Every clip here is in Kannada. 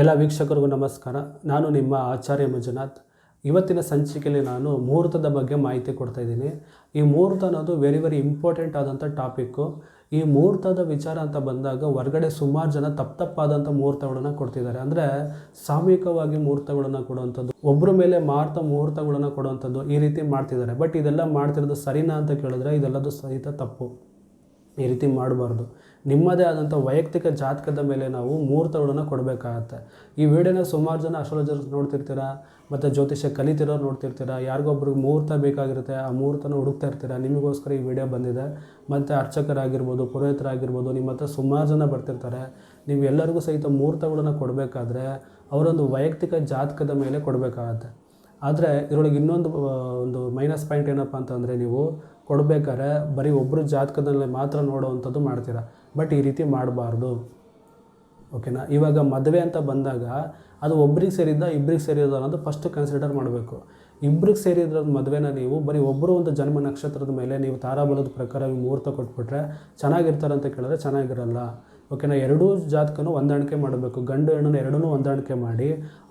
ಎಲ್ಲ ವೀಕ್ಷಕರಿಗೂ ನಮಸ್ಕಾರ. ನಾನು ನಿಮ್ಮ ಆಚಾರ್ಯ ಮಂಜುನಾಥ್. ಇವತ್ತಿನ ಸಂಚಿಕೆಯಲ್ಲಿ ನಾನು ಮುಹೂರ್ತದ ಬಗ್ಗೆ ಮಾಹಿತಿ ಕೊಡ್ತಾ ಇದ್ದೀನಿ. ಈ ಮುಹೂರ್ತ ಅನ್ನೋದು ವೆರಿ ವೆರಿ ಇಂಪಾರ್ಟೆಂಟ್ ಆದಂಥ ಟಾಪಿಕ್ಕು ಈ ಮುಹೂರ್ತದ ವಿಚಾರ ಅಂತ ಬಂದಾಗ ಹೊರಗಡೆ ಸುಮಾರು ಜನ ತಪ್ಪು ತಪ್ಪಾದಂಥ ಮುಹೂರ್ತಗಳನ್ನು ಕೊಡ್ತಿದ್ದಾರೆ. ಅಂದರೆ ಸಾಮೂಹಿಕವಾಗಿ ಮುಹೂರ್ತಗಳನ್ನು ಕೊಡುವಂಥದ್ದು ಒಬ್ಬರ ಮೇಲೆ ಮಾರ್ತ ಮುಹೂರ್ತಗಳನ್ನು ಕೊಡುವಂಥದ್ದು ಈ ರೀತಿ ಮಾಡ್ತಿದ್ದಾರೆ. ಬಟ್ ಇದೆಲ್ಲ ಮಾಡ್ತಿರೋದು ಸರಿನಾ ಅಂತ ಕೇಳಿದ್ರೆ ಇದೆಲ್ಲದು ಸಹಿತ ತಪ್ಪು. ಈ ರೀತಿ ಮಾಡಬಾರ್ದು. ನಿಮ್ಮದೇ ಆದಂಥ ವೈಯಕ್ತಿಕ ಜಾತಕದ ಮೇಲೆ ನಾವು ಮುಹೂರ್ತಗಳನ್ನು ಕೊಡಬೇಕಾಗತ್ತೆ. ಈ ವಿಡಿಯೋನ ಸುಮಾರು ಜನ ಅಸ್ಟ್ರಾಲಜರ್ ನೋಡ್ತಿರ್ತೀರಾ, ಮತ್ತು ಜ್ಯೋತಿಷ್ಯ ಕಲಿತಿರೋರು ನೋಡ್ತಿರ್ತೀರಾ, ಯಾರಿಗೊಬ್ರಿಗೆ ಮುಹೂರ್ತ ಬೇಕಾಗಿರುತ್ತೆ, ಆ ಮುಹೂರ್ತನ ಹುಡುಕ್ತಾ ಇರ್ತೀರಾ, ನಿಮಗೋಸ್ಕರ ಈ ವಿಡಿಯೋ ಬಂದಿದೆ. ಮತ್ತು ಅರ್ಚಕರಾಗಿರ್ಬೋದು, ಪುರೋಹಿತರಾಗಿರ್ಬೋದು, ನಿಮ್ಮ ಹತ್ರ ಸುಮಾರು ಜನ ಬರ್ತಿರ್ತಾರೆ. ನೀವು ಎಲ್ಲರಿಗೂ ಸಹಿತ ಮುಹೂರ್ತಗಳನ್ನು ಕೊಡಬೇಕಾದ್ರೆ ಅವರೊಂದು ವೈಯಕ್ತಿಕ ಜಾತಕದ ಮೇಲೆ ಕೊಡಬೇಕಾಗತ್ತೆ. ಆದರೆ ಇದರೊಳಗೆ ಇನ್ನೊಂದು ಒಂದು ಮೈನಸ್ ಪಾಯಿಂಟ್ ಏನಪ್ಪ ಅಂತಂದರೆ ನೀವು ಕೊಡಬೇಕಾದ್ರೆ ಬರೀ ಒಬ್ಬರು ಜಾತಕದಲ್ಲಿ ಮಾತ್ರ ನೋಡೋವಂಥದ್ದು ಮಾಡ್ತೀರಾ? ಬಟ್ ಈ ರೀತಿ ಮಾಡಬಾರ್ದು. ಓಕೆನಾ? ಇವಾಗ ಮದುವೆ ಅಂತ ಬಂದಾಗ ಅದು ಒಬ್ರಿಗೆ ಸೇರಿದ್ದ ಇಬ್ರಿಗೆ ಸೇರಿದ ಅನ್ನೋದು ಫಸ್ಟ್ ಕನ್ಸಿಡರ್ ಮಾಡಬೇಕು. ಇಬ್ರಿಗೆ ಸೇರಿದ್ರ ಮದುವೆನ ನೀವು ಬರೀ ಒಬ್ಬರು ಒಂದು ಜನ್ಮ ನಕ್ಷತ್ರದ ಮೇಲೆ ನೀವು ತಾರಾಬಲದ ಪ್ರಕಾರ ಮುಹೂರ್ತ ಕೊಟ್ಬಿಟ್ರೆ ಚೆನ್ನಾಗಿರ್ತಾರಂತ ಕೇಳಿದ್ರೆ ಚೆನ್ನಾಗಿರಲ್ಲ. ಓಕೆನಾ, ಎರಡೂ ಜಾತಕನೂ ಹೊಂದಾಣಿಕೆ ಮಾಡಬೇಕು. ಗಂಡು ಹೆಣ್ಣನ್ನು ಎರಡನ್ನೂ ಹೊಂದಾಣಿಕೆ ಮಾಡಿ,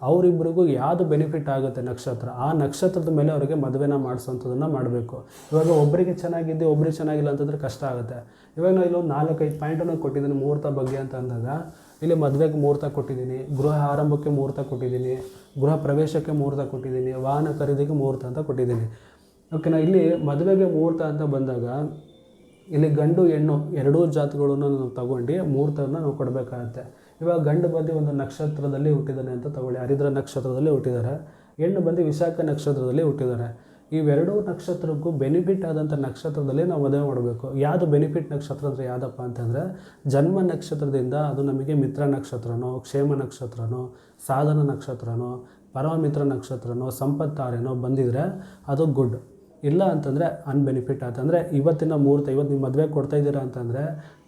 ಅವರಿಬ್ಬರಿಗೂ ಯಾವುದು ಬೆನಿಫಿಟ್ ಆಗುತ್ತೆ ನಕ್ಷತ್ರ, ಆ ನಕ್ಷತ್ರದ ಮೇಲೆ ಅವರಿಗೆ ಮದುವೆನ ಮಾಡಿಸೋಂಥದ್ದನ್ನು ಮಾಡಬೇಕು. ಇವಾಗ ಒಬ್ಬರಿಗೆ ಚೆನ್ನಾಗಿದ್ದು ಒಬ್ಬರಿಗೆ ಚೆನ್ನಾಗಿಲ್ಲ ಅಂತಂದರೆ ಕಷ್ಟ ಆಗುತ್ತೆ. ಇವಾಗ ನಾನು ಇಲ್ಲೊಂದು ನಾಲ್ಕೈದು ಪಾಯಿಂಟನ್ನು ಕೊಟ್ಟಿದ್ದೀನಿ, ಮುಹೂರ್ತ ಬಗ್ಗೆ ಅಂತ ಅಂದಾಗ, ಇಲ್ಲಿ ಮದುವೆಗೆ ಮುಹೂರ್ತ ಕೊಟ್ಟಿದ್ದೀನಿ, ಗೃಹ ಆರಂಭಕ್ಕೆ ಮುಹೂರ್ತ ಕೊಟ್ಟಿದ್ದೀನಿ, ಗೃಹ ಪ್ರವೇಶಕ್ಕೆ ಮುಹೂರ್ತ ಕೊಟ್ಟಿದ್ದೀನಿ, ವಾಹನ ಖರೀದಿಗೆ ಮುಹೂರ್ತ ಅಂತ ಕೊಟ್ಟಿದ್ದೀನಿ. ಓಕೆನಾ, ಇಲ್ಲಿ ಮದುವೆಗೆ ಮುಹೂರ್ತ ಅಂತ ಬಂದಾಗ ಇಲ್ಲಿ ಗಂಡು ಹೆಣ್ಣು ಎರಡೂ ಜಾತಿಗಳನ್ನು ನಾವು ತಗೊಂಡು ಮುಹೂರ್ತವನ್ನು ನಾವು ಕೊಡಬೇಕಾಗತ್ತೆ. ಇವಾಗ ಗಂಡು ಬಂದು ಒಂದು ನಕ್ಷತ್ರದಲ್ಲಿ ಹುಟ್ಟಿದ್ದಾನೆ ಅಂತ ತಗೊಳ್ಳಿ. ಹರಿದ್ರ ನಕ್ಷತ್ರದಲ್ಲಿ ಹುಟ್ಟಿದ್ದಾರೆ ಹೆಣ್ಣು ಬಂದು ವಿಶಾಖ ನಕ್ಷತ್ರದಲ್ಲಿ ಹುಟ್ಟಿದ್ದಾರೆ ಇವೆರಡೂ ನಕ್ಷತ್ರಕ್ಕೂ ಬೆನಿಫಿಟ್ ಆದಂಥ ನಕ್ಷತ್ರದಲ್ಲಿ ನಾವು ಮದುವೆ ಮಾಡಬೇಕು. ಯಾವುದು ಬೆನಿಫಿಟ್ ನಕ್ಷತ್ರ ಅಂದರೆ ಯಾವುದಪ್ಪ ಅಂತಂದರೆ, ಜನ್ಮ ನಕ್ಷತ್ರದಿಂದ ಅದು ನಮಗೆ ಮಿತ್ರ ನಕ್ಷತ್ರನೋ, ಕ್ಷೇಮ ನಕ್ಷತ್ರನೋ, ಸಾಧನ ನಕ್ಷತ್ರನೋ, ಪರಮಮಿತ್ರ ನಕ್ಷತ್ರನೋ, ಸಂಪತ್ತಾರೇನೋ ಬಂದಿದ್ರೆ ಅದು ಗುಡ್ ಇಲ್ಲ ಅಂತಂದರೆ ಅನ್ಬೆನಿಫಿಟ್ ಆತಂದರೆ ಇವತ್ತಿನ ಮುಹೂರ್ತ, ಇವತ್ತು ನಿಮ್ಮ ಮದುವೆ ಕೊಡ್ತಾ ಇದ್ದೀರಾ ಅಂತಂದರೆ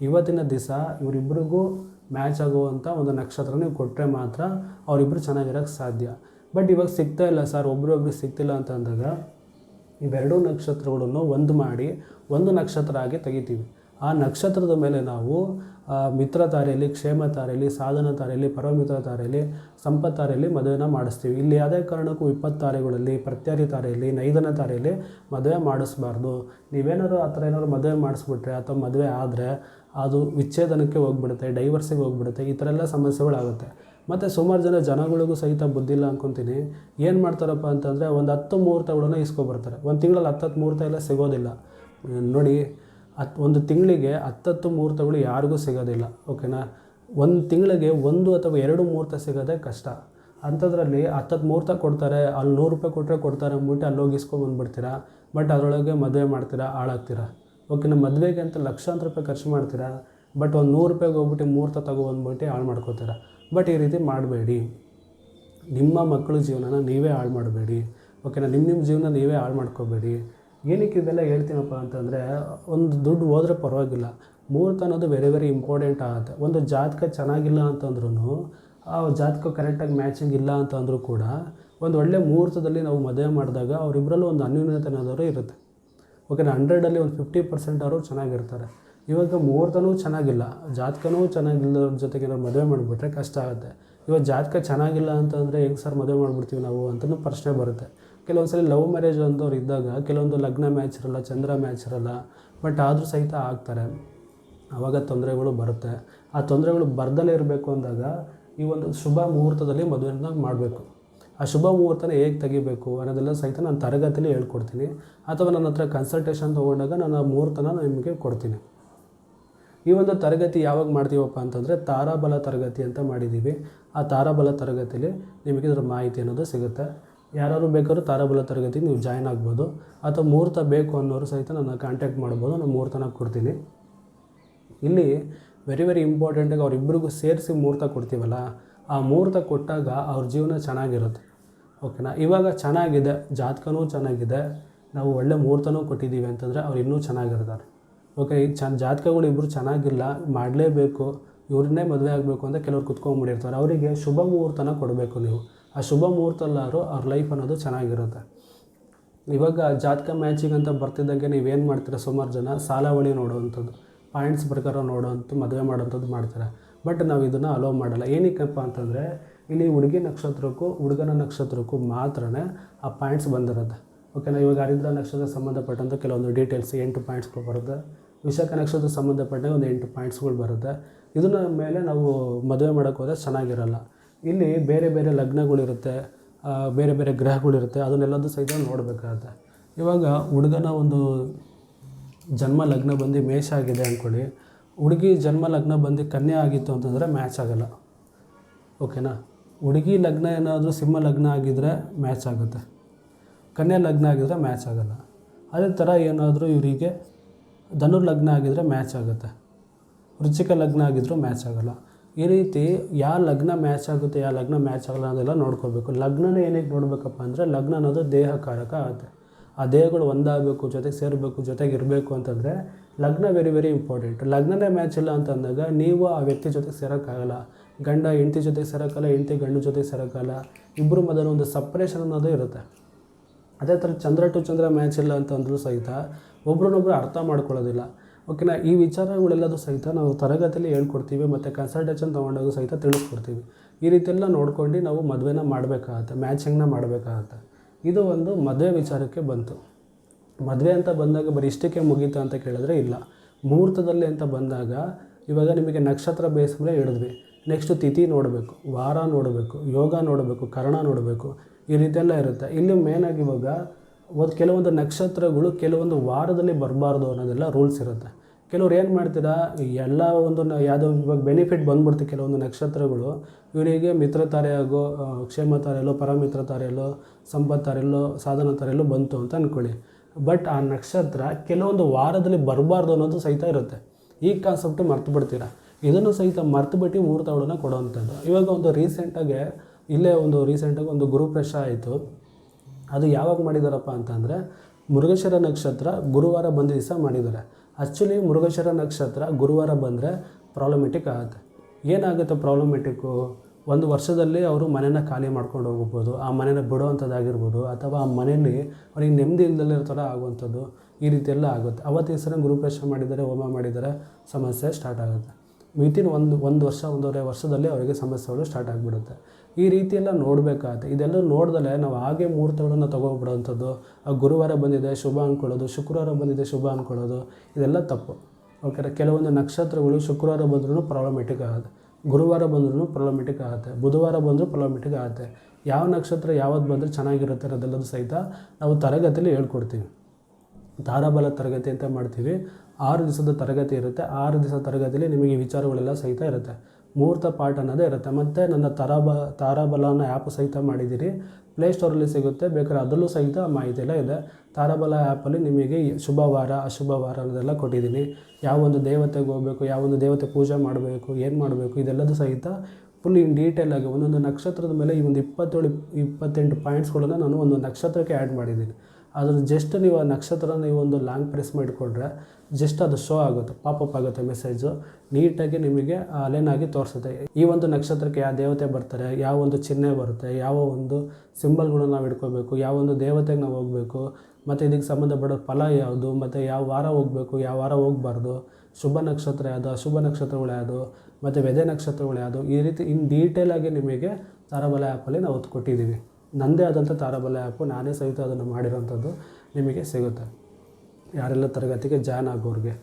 ಇವತ್ತಿನ ದಿವಸ ಇವರಿಬ್ಬರಿಗೂ ಮ್ಯಾಚ್ ಆಗುವಂಥ ಒಂದು ನಕ್ಷತ್ರ ನೀವು ಕೊಟ್ಟರೆ ಮಾತ್ರ ಅವರಿಬ್ಬರು ಚೆನ್ನಾಗಿರೋಕ್ಕೆ ಸಾಧ್ಯ. ಬಟ್ ಇವಾಗ ಸಿಗ್ತಾ ಇಲ್ಲ ಸರ್ ಒಬ್ರೊಬ್ರಿಗೆ ಸಿಗ್ತಿಲ್ಲ ಅಂತಂದಾಗ ಇವೆರಡೂ ನಕ್ಷತ್ರಗಳನ್ನು ಒಂದು ಮಾಡಿ ಒಂದು ನಕ್ಷತ್ರ ಆಗಿ ತೆಗಿತೀವಿ. ಆ ನಕ್ಷತ್ರದ ಮೇಲೆ ನಾವು ಮಿತ್ರ ತಾರೆಯಲ್ಲಿ, ಕ್ಷೇಮ ತಾರೆಯಲ್ಲಿ, ಸಾಧನ ತಾರೆಯಲ್ಲಿ ಪರಮಿತ್ರ ತಾರೆಯಲ್ಲಿ, ಸಂಪತ್ ತಾರೆಯಲ್ಲಿ ಮದುವೆನ ಮಾಡಿಸ್ತೀವಿ. ಇಲ್ಲಿ ಯಾವುದೇ ಕಾರಣಕ್ಕೂ ವಿಪತ್ತು ತಾರೆಗಳಲ್ಲಿ, ಪ್ರತ್ಯರಿ ತಾರೆಯಲ್ಲಿ, ನೈದನ ತಾರೆಯಲ್ಲಿ ಮದುವೆ ಮಾಡಿಸ್ಬಾರ್ದು. ನೀವೇನಾದ್ರು ಆ ಥರ ಏನಾದ್ರು ಮದುವೆ ಮಾಡಿಸ್ಬಿಟ್ರೆ ಅಥವಾ ಮದುವೆ ಆದರೆ ಅದು ವಿಚ್ಛೇದನಕ್ಕೆ ಹೋಗ್ಬಿಡುತ್ತೆ ಡೈವರ್ಸಿಗೆ ಹೋಗ್ಬಿಡುತ್ತೆ, ಈ ಥರ ಎಲ್ಲ ಸಮಸ್ಯೆಗಳಾಗುತ್ತೆ. ಮತ್ತು ಸುಮಾರು ಜನ ಜನಗಳಿಗೂ ಸಹಿತ ಬುದ್ಧಿಲ್ಲ ಅಂದ್ಕೊತೀನಿ ಏನು ಮಾಡ್ತಾರಪ್ಪ ಅಂತಂದರೆ ಒಂದು ಹತ್ತು ಮುಹೂರ್ತಗಳನ್ನ ಇಸ್ಕೊಬರ್ತಾರೆ. ಒಂದು ತಿಂಗಳಲ್ಲಿ ಹತ್ತತ್ತು ಮುಹೂರ್ತ ಎಲ್ಲ ಸಿಗೋದಿಲ್ಲ. ನೋಡಿ ಹತ್ತು ಒಂದು ತಿಂಗಳಿಗೆ ಹತ್ತತ್ತು ಮುಹೂರ್ತಗಳು ಯಾರಿಗೂ ಸಿಗೋದಿಲ್ಲ ಓಕೆನಾ ಒಂದು ತಿಂಗಳಿಗೆ ಒಂದು ಅಥವಾ ಎರಡು ಮುಹೂರ್ತ ಸಿಗೋದೇ ಕಷ್ಟ. ಅಂಥದ್ರಲ್ಲಿ ಹತ್ತತ್ತು ಮುಹೂರ್ತ ಕೊಡ್ತಾರೆ, ಅಲ್ಲಿ ನೂರು ರೂಪಾಯಿ ಕೊಟ್ಟರೆ ಕೊಡ್ತಾರೆ ಅಂದ್ಬಿಟ್ಟು ಅಲ್ಲಿ ಹೋಗಿ ಇಸ್ಕೊಂಬಂದ್ಬಿಡ್ತೀರಾ ಬಟ್ ಅದರೊಳಗೆ ಮದುವೆ ಮಾಡ್ತೀರಾ, ಹಾಳಾಗ್ತೀರಾ? ಓಕೆನಾ ಮದುವೆಗೆ ಅಂತ ಲಕ್ಷಾಂತರ ರೂಪಾಯಿ ಖರ್ಚು ಮಾಡ್ತೀರಾ, ಬಟ್ ಒಂದು ನೂರು ರೂಪಾಯಿಗೆ ಹೋಗ್ಬಿಟ್ಟು ಮುಹೂರ್ತ ತಗೊಬಂದ್ಬಿಟ್ಟು ಹಾಳು ಮಾಡ್ಕೋತೀರ? ಬಟ್ ಈ ರೀತಿ ಮಾಡಬೇಡಿ. ನಿಮ್ಮ ಮಕ್ಕಳ ಜೀವನನ ನೀವೇ ಹಾಳು ಮಾಡಬೇಡಿ ಓಕೆನಾ ನಿಮ್ಮ ನಿಮ್ಮ ಜೀವನ ನೀವೇ ಹಾಳು ಮಾಡ್ಕೋಬೇಡಿ. ಏನಕ್ಕೆ ಇದೆಲ್ಲ ಹೇಳ್ತೀನಪ್ಪ ಅಂತಂದರೆ, ಒಂದು ದುಡ್ಡು ಹೋದ್ರೆ ಪರವಾಗಿಲ್ಲ. ಮುಹೂರ್ತ ಅನ್ನೋದು ವೆರಿ ವೆರಿ ಇಂಪಾರ್ಟೆಂಟ್ ಆಗುತ್ತೆ. ಒಂದು ಜಾತಕ ಚೆನ್ನಾಗಿಲ್ಲ ಅಂತಂದ್ರೂ ಆ ಜಾತಕ ಕರೆಕ್ಟಾಗಿ ಮ್ಯಾಚಿಂಗ್ ಇಲ್ಲ ಅಂತಂದ್ರೂ ಕೂಡ, ಒಂದು ಒಳ್ಳೆ ಮುಹೂರ್ತದಲ್ಲಿ ನಾವು ಮದುವೆ ಮಾಡಿದಾಗ ಅವರಿಬ್ಬರಲ್ಲೂ ಒಂದು ಅನ್ಯೂನ್ಯತೆ ಇರುತ್ತೆ. ಓಕೆನಾ ಹಂಡ್ರೆಡಲ್ಲಿ ಒಂದು ಫಿಫ್ಟಿ ಪರ್ಸೆಂಟ್ ಅವರು ಚೆನ್ನಾಗಿರ್ತಾರೆ. ಇವಾಗ ಮುಹೂರ್ತನೂ ಚೆನ್ನಾಗಿಲ್ಲ. ಜಾತಕನೂ ಚೆನ್ನಾಗಿಲ್ಲದ್ರ ಜೊತೆಗೆ ನಾವು ಮದುವೆ ಮಾಡಿಬಿಟ್ರೆ ಕಷ್ಟ ಆಗುತ್ತೆ. ಇವಾಗ ಜಾತಕ ಚೆನ್ನಾಗಿಲ್ಲ ಅಂತಂದರೆ ಹೆಂಗೆ ಸರ್ ಮದುವೆ ಮಾಡಿಬಿಡ್ತೀವಿ ನಾವು ಅಂತಲೂ ಪ್ರಶ್ನೆ ಬರುತ್ತೆ. ಕೆಲವೊಂದು ಸಲ ಲವ್ ಮ್ಯಾರೇಜ್ ಅಂದವ್ರು ಇದ್ದಾಗ ಕೆಲವೊಂದು ಲಗ್ನ ಮ್ಯಾಚ್ ಇರಲ್ಲ, ಚಂದ್ರ ಮ್ಯಾಚ್ ಇರಲ್ಲ ಬಟ್ ಆದರೂ ಸಹಿತ ಆಗ್ತಾರೆ. ಆವಾಗ ತೊಂದರೆಗಳು ಬರುತ್ತೆ. ಆ ತೊಂದರೆಗಳು ಬರ್ದಲೇ ಇರಬೇಕು ಅಂದಾಗ ಈ ಒಂದು ಶುಭ ಮುಹೂರ್ತದಲ್ಲಿ ಮದುವೆನ ಮಾಡಬೇಕು. ಆ ಶುಭ ಮುಹೂರ್ತನ ಹೇಗೆ ತೆಗಿಬೇಕು ಅನ್ನೋದೆಲ್ಲ ಸಹಿತ ನಾನು ತರಗತಿಲಿ ಹೇಳ್ಕೊಡ್ತೀನಿ. ಅಥವಾ ನನ್ನ ಹತ್ರ ಕನ್ಸಲ್ಟೇಷನ್ ತೊಗೊಂಡಾಗ ನಾನು ಆ ಮುಹೂರ್ತನ ನಿಮಗೆ ಕೊಡ್ತೀನಿ. ಈ ಒಂದು ತರಗತಿ ಯಾವಾಗ ಮಾಡ್ತೀವಪ್ಪ ಅಂತಂದರೆ ತಾರಾಬಲ ತರಗತಿ ಅಂತ ಮಾಡಿದ್ದೀವಿ. ಆ ತಾರಾಬಲ ತರಗತಿಯಲ್ಲಿ ನಿಮಗೆ ಇದರ ಮಾಹಿತಿ ಅನ್ನೋದು ಸಿಗುತ್ತೆ. ಯಾರು ಬೇಕಾದ್ರೂ ತಾರಾಬಲ ತರಗತಿಗೆ ನೀವು ಜಾಯ್ನ್ ಆಗ್ಬೋದು. ಅಥವಾ ಮುಹೂರ್ತ ಬೇಕು ಅನ್ನೋರು ಸಹಿತ ನನ್ನ ಕಾಂಟ್ಯಾಕ್ಟ್ ಮಾಡ್ಬೋದು. ನಾನು ಮುಹೂರ್ತನ ಕೊಡ್ತೀನಿ. ಇಲ್ಲಿ ವೆರಿ ವೆರಿ ಇಂಪಾರ್ಟೆಂಟಾಗಿ ಅವರಿಬ್ಬರಿಗೂ ಸೇರಿಸಿ ಮುಹೂರ್ತ ಕೊಡ್ತೀವಲ್ಲ, ಆ ಮುಹೂರ್ತ ಕೊಟ್ಟಾಗ ಅವ್ರ ಜೀವನ ಚೆನ್ನಾಗಿರುತ್ತೆ. ಓಕೆನಾ ಇವಾಗ ಚೆನ್ನಾಗಿದೆ. ಜಾತಕನೂ ಚೆನ್ನಾಗಿದೆ. ನಾವು ಒಳ್ಳೆ ಮುಹೂರ್ತನೂ ಕೊಟ್ಟಿದ್ದೀವಿ ಅಂತಂದರೆ ಅವ್ರು ಇನ್ನೂ ಚೆನ್ನಾಗಿರ್ತಾರೆ. ಓಕೆ ಈಗ ಚೆನ್ನ ಜಾತಕಗಳು ಇಬ್ಬರು ಚೆನ್ನಾಗಿಲ್ಲ, ಮಾಡಲೇಬೇಕು, ಇವ್ರನ್ನೇ ಮದುವೆ ಆಗಬೇಕು ಅಂತ ಕೆಲವ್ರು ಕುತ್ಕೊಂಡ್ಬಿಟ್ಟಿರ್ತಾರೆ ಅವರಿಗೆ ಶುಭ ಮುಹೂರ್ತನ ಕೊಡಬೇಕು ನೀವು. ಆ ಶುಭ ಮುಹೂರ್ತಲ್ಲಾದ್ರು ಅವ್ರ ಲೈಫ್ ಅನ್ನೋದು ಚೆನ್ನಾಗಿರುತ್ತೆ. ಇವಾಗ ಜಾತಕ ಮ್ಯಾಚಿಂಗ್ ಅಂತ ಬರ್ತಿದ್ದಂಗೆ ನೀವೇನು ಮಾಡ್ತೀರಾ ಸುಮಾರು ಜನ? ಸಾಲಾವಳಿ ನೋಡುವಂಥದ್ದು ಪಾಯಿಂಟ್ಸ್ ಪ್ರಕಾರ ನೋಡೋವಂಥ ಮದುವೆ ಮಾಡೋವಂಥದ್ದು ಮಾಡ್ತಾರೆ? ಬಟ್ ನಾವು ಇದನ್ನು ಅಲೋ ಮಾಡಲ್ಲ. ಏನಕ್ಕಪ್ಪ ಅಂತಂದರೆ, ಇಲ್ಲಿ ಹುಡುಗಿ ನಕ್ಷತ್ರಕ್ಕೂ, ಹುಡುಗನ ನಕ್ಷತ್ರಕ್ಕೂ ಮಾತ್ರನೇ ಆ ಪಾಯಿಂಟ್ಸ್ ಬಂದಿರುತ್ತೆ. ಓಕೆನಾ ಇವಾಗ ಹರಿದ್ರ ನಕ್ಷತ್ರಕ್ಕೆ ಸಂಬಂಧಪಟ್ಟಂಥ ಕೆಲವೊಂದು ಡೀಟೇಲ್ಸ್ ಎಂಟು ಪಾಯಿಂಟ್ಸ್ಗಳು ಬರುತ್ತೆ. ವಿಶಾಖ ನಕ್ಷತ್ರಕ್ಕೆ ಸಂಬಂಧಪಟ್ಟಂಗೆ ಒಂದು ಎಂಟು ಪಾಯಿಂಟ್ಸ್ಗಳು ಬರುತ್ತೆ. ಇದನ್ನ ಮೇಲೆ ನಾವು ಮದುವೆ ಮಾಡೋಕ್ಕೆ ಹೋದರೆ ಚೆನ್ನಾಗಿರಲ್ಲ. ಇಲ್ಲಿ ಬೇರೆ ಬೇರೆ ಲಗ್ನಗಳಿರುತ್ತೆ ಬೇರೆ ಬೇರೆ ಗ್ರಹಗಳಿರುತ್ತೆ ಅದನ್ನೆಲ್ಲದೂ ಸಹಿತ ನೋಡಬೇಕಾಗತ್ತೆ. ಇವಾಗ ಹುಡುಗನ ಒಂದು ಜನ್ಮ ಲಗ್ನ ಬಂದು ಮೇಷ ಆಗಿದೆ ಅಂದ್ಕೊಳ್ಳಿ. ಹುಡುಗಿ ಜನ್ಮ ಲಗ್ನ ಬಂದು ಕನ್ಯೆ ಆಗಿತ್ತು ಅಂತಂದರೆ ಮ್ಯಾಚ್ ಆಗಲ್ಲ. ಓಕೆನಾ? ಹುಡುಗಿ ಲಗ್ನ ಏನಾದರೂ ಸಿಂಹ ಲಗ್ನ ಆಗಿದ್ದರೆ ಮ್ಯಾಚ್ ಆಗುತ್ತೆ. ಕನ್ಯಾ ಲಗ್ನ ಆಗಿದ್ದರೆ ಮ್ಯಾಚ್ ಆಗಲ್ಲ. ಅದೇ ಥರ ಏನಾದರೂ ಇವರಿಗೆ ಧನುರ್ ಲಗ್ನ ಆಗಿದ್ದರೆ ಮ್ಯಾಚ್ ಆಗುತ್ತೆ. ವೃಶ್ಚಿಕ ಲಗ್ನ ಆಗಿದ್ದರೂ ಮ್ಯಾಚ್ ಆಗಲ್ಲ. ಈ ರೀತಿ ಯಾವ ಲಗ್ನ ಮ್ಯಾಚ್ ಆಗುತ್ತೆ ಯಾವ ಲಗ್ನ ಮ್ಯಾಚ್ ಆಗಲ್ಲ ಅದೆಲ್ಲ ನೋಡ್ಕೋಬೇಕು. ಲಗ್ನನ ಏನಕ್ಕೆ ನೋಡಬೇಕಪ್ಪ ಅಂದರೆ ಲಗ್ನ ಅನ್ನೋದು ದೇಹಕಾರಕ ಆಗುತ್ತೆ ಆ ದೇಹಗಳು ಒಂದಾಗಬೇಕು, ಜೊತೆಗೆ ಸೇರಬೇಕು, ಜೊತೆಗೆ ಇರಬೇಕು ಅಂತಂದರೆ ಲಗ್ನ ವೆರಿ ವೆರಿ ಇಂಪಾರ್ಟೆಂಟ್ ಲಗ್ನನೇ ಮ್ಯಾಚ್ ಇಲ್ಲ ಅಂತಂದಾಗ ನೀವು ಆ ವ್ಯಕ್ತಿ ಜೊತೆಗೆ ಸೇರೋಕ್ಕಾಗಲ್ಲ. ಗಂಡ ಹೆಂಡತಿ ಜೊತೆಗೆ ಸೇರೋಕ್ಕಲ್ಲ ಹೆಂಡತಿ ಗಂಡು ಜೊತೆಗೆ ಸೇರೋಕ್ಕಲ್ಲ ಇಬ್ಬರು ಮೊದಲು ಒಂದು ಸಪ್ರೇಷನ್ ಅನ್ನೋದು ಇರುತ್ತೆ. ಅದೇ ಥರ ಚಂದ್ರ ಟು ಚಂದ್ರ ಮ್ಯಾಚ್ ಇಲ್ಲ ಅಂತಂದ್ರೂ ಸಹಿತ ಒಬ್ರನ್ನೊಬ್ರು ಅರ್ಥ ಮಾಡ್ಕೊಳ್ಳೋದಿಲ್ಲ. ಓಕೆನಾ? ಈ ವಿಚಾರಗಳೆಲ್ಲದೂ ಸಹಿತ ನಾವು ತರಗತಿಯಲ್ಲಿ ಹೇಳ್ಕೊಡ್ತೀವಿ, ಮತ್ತು ಕನ್ಸಲ್ಟೇಷನ್ ತೊಗೊಂಡೋದು ಸಹಿತ ತಿಳಿಸ್ಕೊಡ್ತೀವಿ. ಈ ರೀತಿಯೆಲ್ಲ ನೋಡ್ಕೊಂಡು ನಾವು ಮದುವೆನ ಮಾಡಬೇಕಾಗತ್ತೆ ಮ್ಯಾಚಿಂಗ್ನ ಮಾಡಬೇಕಾಗತ್ತೆ. ಇದು ಒಂದು ಮದುವೆ ವಿಚಾರಕ್ಕೆ ಬಂತು. ಮದುವೆ ಅಂತ ಬಂದಾಗ ಬರೀ ಇಷ್ಟಕ್ಕೆ ಮುಗೀತು ಅಂತ ಕೇಳಿದ್ರೆ ಇಲ್ಲ. ಮುಹೂರ್ತದಲ್ಲಿ ಅಂತ ಬಂದಾಗ ಇವಾಗ ನಿಮಗೆ ನಕ್ಷತ್ರ ಬೇಸ್ ಮೇಲೆ ಹಿಡಿದ್ವಿ. ನೆಕ್ಸ್ಟ್ ತಿಥಿ ನೋಡಬೇಕು, ವಾರ ನೋಡಬೇಕು, ಯೋಗ ನೋಡಬೇಕು, ಕರ್ಣ ನೋಡಬೇಕು, ಈ ರೀತಿಯೆಲ್ಲ ಇರುತ್ತೆ. ಇಲ್ಲಿ ಮೇನಾಗಿ ಇವಾಗ ಒಂದು ಕೆಲವೊಂದು ನಕ್ಷತ್ರಗಳು ಕೆಲವೊಂದು ವಾರದಲ್ಲಿ ಬರಬಾರ್ದು ಅನ್ನೋದೆಲ್ಲ ರೂಲ್ಸ್ ಇರುತ್ತೆ. ಕೆಲವ್ರು ಏನು ಮಾಡ್ತೀರಾ ಎಲ್ಲ ಒಂದು ಯಾವುದೋ ಇವಾಗ ಬೆನಿಫಿಟ್ ಬಂದ್ಬಿಡ್ತು ಕೆಲವೊಂದು ನಕ್ಷತ್ರಗಳು. ಇವರಿಗೆ ಮಿತ್ರ ತಾರೆಯಾಗೋ ಕ್ಷೇಮ ತಾರೆಯಲ್ಲೋ, ಪರಮಿತ್ರ ತಾರೆಯಲ್ಲೋ, ಸಂಪತ್ ತಾರೆಯಲ್ಲೋ, ಸಾಧನ ತಾರೆಯಲ್ಲೋ ಬಂತು ಅಂತ ಅಂದ್ಕೊಳ್ಳಿ ಬಟ್ ಆ ನಕ್ಷತ್ರ ಕೆಲವೊಂದು ವಾರದಲ್ಲಿ ಬರಬಾರ್ದು ಅನ್ನೋದು ಸಹಿತ ಇರುತ್ತೆ. ಈ ಕಾನ್ಸೆಪ್ಟು ಮರ್ತು ಬಿಡ್ತೀರಾ? ಇದನ್ನು ಸಹಿತ ಮರ್ತು ಬಿಟ್ಟು ಮುಹೂರ್ತಗಳನ್ನ ಕೊಡೋವಂಥದ್ದು. ಇವಾಗ ಒಂದು ರೀಸೆಂಟಾಗೆ ಇಲ್ಲೇ ಒಂದು ರೀಸೆಂಟಾಗಿ ಒಂದು ಗುರುಪ್ರಶ ಆಯಿತು. ಅದು ಯಾವಾಗ ಮಾಡಿದಾರಪ್ಪ ಅಂತಂದರೆ ಮುರುಗೇಶ್ವರ ನಕ್ಷತ್ರ ಗುರುವಾರ ಬಂದ ದಿವಸ ಮಾಡಿದ್ದಾರೆ ಆ್ಯಕ್ಚುಲಿ ಮುರುಗೇಶ್ವರ ನಕ್ಷತ್ರ ಗುರುವಾರ ಬಂದರೆ ಪ್ರಾಬ್ಲಮೆಟಿಕ್ ಆಗುತ್ತೆ. ಏನಾಗುತ್ತೆ ಪ್ರಾಬ್ಲಮೆಟಿಕ್ಕು ಒಂದು ವರ್ಷದಲ್ಲಿ ಅವರು ಮನೇನ ಖಾಲಿ ಮಾಡ್ಕೊಂಡು ಹೋಗ್ಬೋದು, ಆ ಮನೆನ ಬಿಡೋವಂಥದ್ದಾಗಿರ್ಬೋದು, ಅಥವಾ ಆ ಮನೆಯಲ್ಲಿ ಅವ್ರಿಗೆ ನೆಮ್ಮದಿ ಇಲ್ದಲ್ಲಿರೋ ಥರ ಆಗುವಂಥದ್ದು ಈ ರೀತಿ ಎಲ್ಲ ಆಗುತ್ತೆ. ಅವತ್ತು ದಿವಸನೇ ಗುರುಪ್ರವೇಶ ಮಾಡಿದರೆ ಹೋಮ ಮಾಡಿದರೆ ಸಮಸ್ಯೆ ಸ್ಟಾರ್ಟ್ ಆಗುತ್ತೆ. ವಿತಿನ್ ಒಂದು ಒಂದು ವರ್ಷ, ಒಂದೂವರೆ ವರ್ಷದಲ್ಲಿ ಅವರಿಗೆ ಸಮಸ್ಯೆಗಳು ಸ್ಟಾರ್ಟ್ ಆಗಿಬಿಡುತ್ತೆ. ಈ ರೀತಿಯೆಲ್ಲ ನೋಡಬೇಕಾಗುತ್ತೆ. ಇದೆಲ್ಲ ನೋಡ್ದಲೇ ನಾವು ಹಾಗೆ ಮುಹೂರ್ತಗಳನ್ನು ಆ ಗುರುವಾರ ಬಂದಿದೆ, ಶುಭ ಅಂದ್ಕೊಳ್ಳೋದು ಶುಕ್ರವಾರ ಬಂದಿದೆ, ಶುಭ ಅಂದ್ಕೊಳ್ಳೋದು ಇದೆಲ್ಲ ತಪ್ಪು. ಓಕೆ ಕೆಲವೊಂದು ನಕ್ಷತ್ರಗಳು ಶುಕ್ರವಾರ ಬಂದ್ರೂ ಪ್ರಾಬ್ಲಮೆಟಿಕ್ ಆಗುತ್ತೆ. ಗುರುವಾರ ಬಂದ್ರೂ ಪ್ರಾಬ್ಲಮೆಟಿಕ್ ಆಗುತ್ತೆ. ಬುಧವಾರ ಬಂದರೂ ಪ್ರಾಬ್ಲಮೆಟಿಕ್ ಆಗುತ್ತೆ. ಯಾವ ನಕ್ಷತ್ರ ಯಾವತ್ತು ಬಂದರೆ ಚೆನ್ನಾಗಿರುತ್ತೆ ಅನ್ನೋದೆಲ್ಲದೂ ಸಹಿತ ನಾವು ತರಗತಿಯಲ್ಲಿ ಹೇಳ್ಕೊಡ್ತೀವಿ. ತಾರಾಬಲ ತರಗತಿ ಅಂತ ಮಾಡ್ತೀವಿ. ಆರು ದಿವಸದ ತರಗತಿ ಇರುತ್ತೆ. ಆರು ದಿವಸದ ತರಗತಿಯಲ್ಲಿ ನಿಮಗೆ ವಿಚಾರಗಳೆಲ್ಲ ಸಹಿತ ಇರುತ್ತೆ. ಮುಹೂರ್ತ ಪಾಠ ಅನ್ನೋದೇ ಇರುತ್ತೆ. ಮತ್ತು ನನ್ನ ತಾರಾಬ ತಾರಾಬಲ ಅನ್ನೋ ಆ್ಯಪ್ ಸಹಿತ ಮಾಡಿದ್ದೀರಿ. ಪ್ಲೇಸ್ಟೋರಲ್ಲಿ ಸಿಗುತ್ತೆ. ಬೇಕಾದ್ರೆ ಅದರಲ್ಲೂ ಸಹಿತ ಮಾಹಿತಿ ಎಲ್ಲ ಇದೆ. ತಾರಾಬಲ ಆ್ಯಪಲ್ಲಿ ನಿಮಗೆ ಶುಭವಾರ ಅಶುಭವಾರ ಅಶುಭ ವಾರ ಅನ್ನೋದೆಲ್ಲ ಕೊಟ್ಟಿದ್ದೀನಿ. ಯಾವ ಒಂದು ದೇವತೆಗೆ ಹೋಗಬೇಕು, ಯಾವ ಒಂದು ದೇವತೆ ಪೂಜೆ ಮಾಡಬೇಕು, ಏನು ಮಾಡಬೇಕು, ಇದೆಲ್ಲದೂ ಸಹಿತ ಫುಲ್ ಇನ್ ಡೀಟೇಲ್ ಆಗಿ ಒಂದೊಂದು ನಕ್ಷತ್ರದ ಮೇಲೆ ಈ ಒಂದು ಇಪ್ಪತ್ತೇಳು, ಇಪ್ಪತ್ತೆಂಟು ಪಾಯಿಂಟ್ಸ್ಗಳನ್ನು ನಾನು ಒಂದು ನಕ್ಷತ್ರಕ್ಕೆ ಆ್ಯಡ್ ಮಾಡಿದ್ದೀನಿ. ಅದ್ರ ಜಸ್ಟ್ ನೀವು ಆ ನಕ್ಷತ್ರ ನೀವು ಒಂದು ಲಾಂಗ್ ಪ್ರೆಸ್ ಮಾಡಿಕೊಂಡ್ರೆ ಜಸ್ಟ್ ಅದು ಶೋ ಆಗುತ್ತೆ ಪಾಪಪ್ ಆಗುತ್ತೆ ಮೆಸೇಜು ನೀಟಾಗಿ ನಿಮಗೆ ಅಲೇನಾಗಿ ತೋರಿಸುತ್ತೆ. ಈ ಒಂದು ನಕ್ಷತ್ರಕ್ಕೆ ಯಾವ ದೇವತೆ ಬರ್ತಾರೆ, ಯಾವ ಒಂದು ಚಿಹ್ನೆ ಬರುತ್ತೆ, ಯಾವ ಒಂದು ಸಿಂಬಲ್ಗಳನ್ನ ನಾವು ಇಟ್ಕೋಬೇಕು, ಯಾವ ಒಂದು ದೇವತೆಗೆ ನಾವು ಹೋಗಬೇಕು, ಮತ್ತು ಇದಕ್ಕೆ ಸಂಬಂಧಪಡೋ ಫಲ ಯಾವುದು, ಮತ್ತು ಯಾವ ವಾರ ಹೋಗಬೇಕು, ಯಾವ ವಾರ ಹೋಗಬಾರ್ದು, ಶುಭ ನಕ್ಷತ್ರ ಯಾವುದು, ಅಶುಭ ನಕ್ಷತ್ರಗಳು ಯಾವುದು, ಮತ್ತು ವೆದೆ ನಕ್ಷತ್ರಗಳು ಯಾವುದು, ಈ ರೀತಿ ಇನ್ ಡೀಟೇಲಾಗಿ ನಿಮಗೆ ತಾರಾಬಲ ಆ್ಯಪಲ್ಲಿ ನಾವು ಕೊಟ್ಟಿದ್ದೀವಿ ನನ್ನದೇ ಆದಂಥ ತಾರಾಬಲ ಆ್ಯಪು ನಾನೇ ಸಹಿತ ಅದನ್ನು ಮಾಡಿರೋಂಥದ್ದು ನಿಮಗೆ ಸಿಗುತ್ತೆ. ಯಾರೆಲ್ಲ ತರಗತಿಗೆ ಜಾಯ್ನ್ ಆಗೋರಿಗೆ.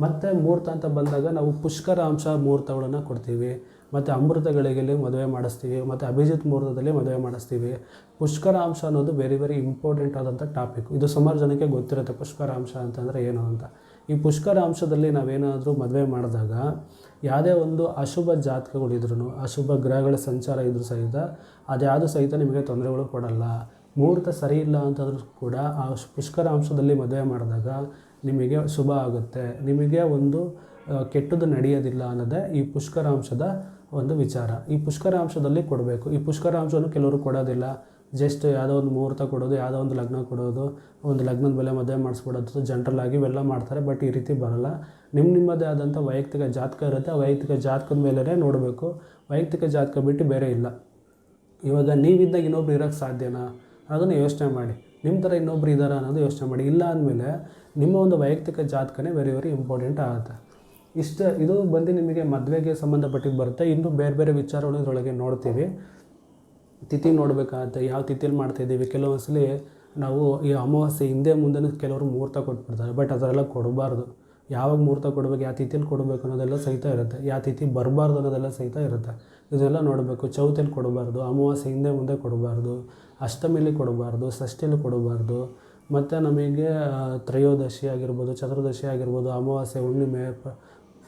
ಮತ್ತು ಮುಹೂರ್ತ ಅಂತ ಬಂದಾಗ ನಾವು ಪುಷ್ಕರ ಅಂಶ ಮುಹೂರ್ತಗಳನ್ನು ಕೊಡ್ತೀವಿ. ಮತ್ತು ಅಮೃತಗಳಿಗೆಲ್ಲಿ ಮದುವೆ ಮಾಡಿಸ್ತೀವಿ. ಮತ್ತು ಅಭಿಜಿತ್ ಮುಹೂರ್ತದಲ್ಲಿ ಮದುವೆ ಮಾಡಿಸ್ತೀವಿ. ಪುಷ್ಕರ ಅಂಶ ಅನ್ನೋದು ವೆರಿ ವೆರಿ ಇಂಪಾರ್ಟೆಂಟ್ ಆದಂಥ ಟಾಪಿಕ್ ಇದು ಸುಮಾರು ಜನಕ್ಕೆ ಗೊತ್ತಿರುತ್ತೆ ಪುಷ್ಕರ ಅಂಶ ಅಂತಂದರೆ ಏನು ಅಂತ. ಈ ಪುಷ್ಕರ ಅಂಶದಲ್ಲಿ ನಾವೇನಾದರೂ ಮದುವೆ ಮಾಡಿದಾಗ ಯಾವುದೇ ಒಂದು ಅಶುಭ ಜಾತಕಗಳಿದ್ರು ಅಶುಭ ಗ್ರಹಗಳ ಸಂಚಾರ ಇದ್ದರೂ ಸಹಿತ ಅದ್ಯಾವುದು ಸಹಿತ ನಿಮಗೆ ತೊಂದರೆಗಳು ಕೊಡಲ್ಲ. ಮುಹೂರ್ತ ಸರಿ ಇಲ್ಲ ಅಂತಂದ್ರೂ ಕೂಡ ಆ ಪುಷ್ಕರ ಅಂಶದಲ್ಲಿ ಮದುವೆ ಮಾಡಿದಾಗ ನಿಮಗೆ ಶುಭ ಆಗುತ್ತೆ. ನಿಮಗೆ ಒಂದು ಕೆಟ್ಟದ್ದು ನಡೆಯೋದಿಲ್ಲ ಅನ್ನೋದೇ ಈ ಪುಷ್ಕರ ಅಂಶದ ಒಂದು ವಿಚಾರ. ಈ ಪುಷ್ಕರ ಅಂಶದಲ್ಲಿ ಕೊಡಬೇಕು. ಈ ಪುಷ್ಕರ ಅಂಶವನ್ನು ಕೆಲವರು ಕೊಡೋದಿಲ್ಲ. ಜಸ್ಟ್ ಯಾವುದೋ ಒಂದು ಮುಹೂರ್ತ ಕೊಡೋದು, ಯಾವುದೋ ಒಂದು ಲಗ್ನ ಕೊಡೋದು, ಒಂದು ಲಗ್ನದ ಮೇಲೆ ಮದುವೆ ಮಾಡಿಸ್ಬಿಡೋದು ಜನರಲ್ ಆಗಿ ಇವೆಲ್ಲ ಮಾಡ್ತಾರೆ ಬಟ್ ಈ ರೀತಿ ಬರಲ್ಲ. ನಿಮ್ಮ ನಿಮ್ಮದೇ ಆದಂಥ ವೈಯಕ್ತಿಕ ಜಾತಕ ಇರುತ್ತೆ, ಆ ವೈಯಕ್ತಿಕ ಜಾತಕದ ಮೇಲೇ ನೋಡಬೇಕು. ವೈಯಕ್ತಿಕ ಜಾತಕ ಬಿಟ್ಟು ಬೇರೆ ಇಲ್ಲ. ಇವಾಗ ನೀವಿದ್ದಾಗ ಇನ್ನೊಬ್ರು ಇರೋಕ್ಕೆ ಸಾಧ್ಯನಾ? ಅದನ್ನು ಯೋಚನೆ ಮಾಡಿ. ನಿಮ್ಮ ಥರ ಇನ್ನೊಬ್ರು ಇದ್ದಾರಾ ಅನ್ನೋದು ಯೋಚನೆ ಮಾಡಿ. ಇಲ್ಲ ಅಂದಮೇಲೆ ನಿಮ್ಮ ಒಂದು ವೈಯಕ್ತಿಕ ಜಾತಕನೇ ವೆರಿ ವೆರಿ ಇಂಪಾರ್ಟೆಂಟ್ ಆಗುತ್ತೆ. ಇಷ್ಟ ಇದು ಬಂದು ನಿಮಗೆ ಮದುವೆಗೆ ಸಂಬಂಧಪಟ್ಟಿದ್ದು ಬರುತ್ತೆ. ಇನ್ನು ಬೇರೆ ಬೇರೆ ವಿಚಾರಗಳು ಇದರೊಳಗೆ ನೋಡ್ತೀವಿ. ತಿಥಿ ನೋಡಬೇಕಾಗತ್ತೆ, ಯಾವ ತಿಥಿಯಲ್ಲಿ ಮಾಡ್ತಾಯಿದ್ದೀವಿ ಕೆಲವೊಂದ್ಸಲಿ ನಾವು ಈ ಅಮಾವಾಸ್ಯೆ ಹಿಂದೆ ಮುಂದೆ ಕೆಲವರು ಮುಹೂರ್ತ ಕೊಟ್ಬಿಡ್ತಾರೆ, ಬಟ್ ಅದರೆಲ್ಲ ಕೊಡಬಾರ್ದು. ಯಾವಾಗ ಮುಹೂರ್ತ ಕೊಡಬೇಕು, ಯಾವ ತಿಥಿಯಲ್ಲಿ ಕೊಡಬೇಕು ಅನ್ನೋದೆಲ್ಲ ಸಹಿತ ಇರುತ್ತೆ. ಯಾವ ತಿಥಿ ಬರಬಾರ್ದು ಅನ್ನೋದೆಲ್ಲ ಸಹಿತ ಇರುತ್ತೆ. ಇದೆಲ್ಲ ನೋಡಬೇಕು. ಚೌತಿಯಲ್ಲಿ ಕೊಡಬಾರ್ದು, ಅಮಾವಾಸ್ಯೆ ಹಿಂದೆ ಮುಂದೆ ಕೊಡಬಾರ್ದು, ಅಷ್ಟಮಿಲಿ ಕೊಡಬಾರ್ದು ಷಷ್ಠಿಯಲ್ಲಿ ಕೊಡಬಾರ್ದು, ಮತ್ತು ನಮಗೆ ತ್ರಯೋದಶಿ ಆಗಿರ್ಬೋದು, ಚತುರ್ದಶಿ ಆಗಿರ್ಬೋದು, ಅಮಾವಾಸ್ಯೆ ಹುಣ್ಣಿಮೆ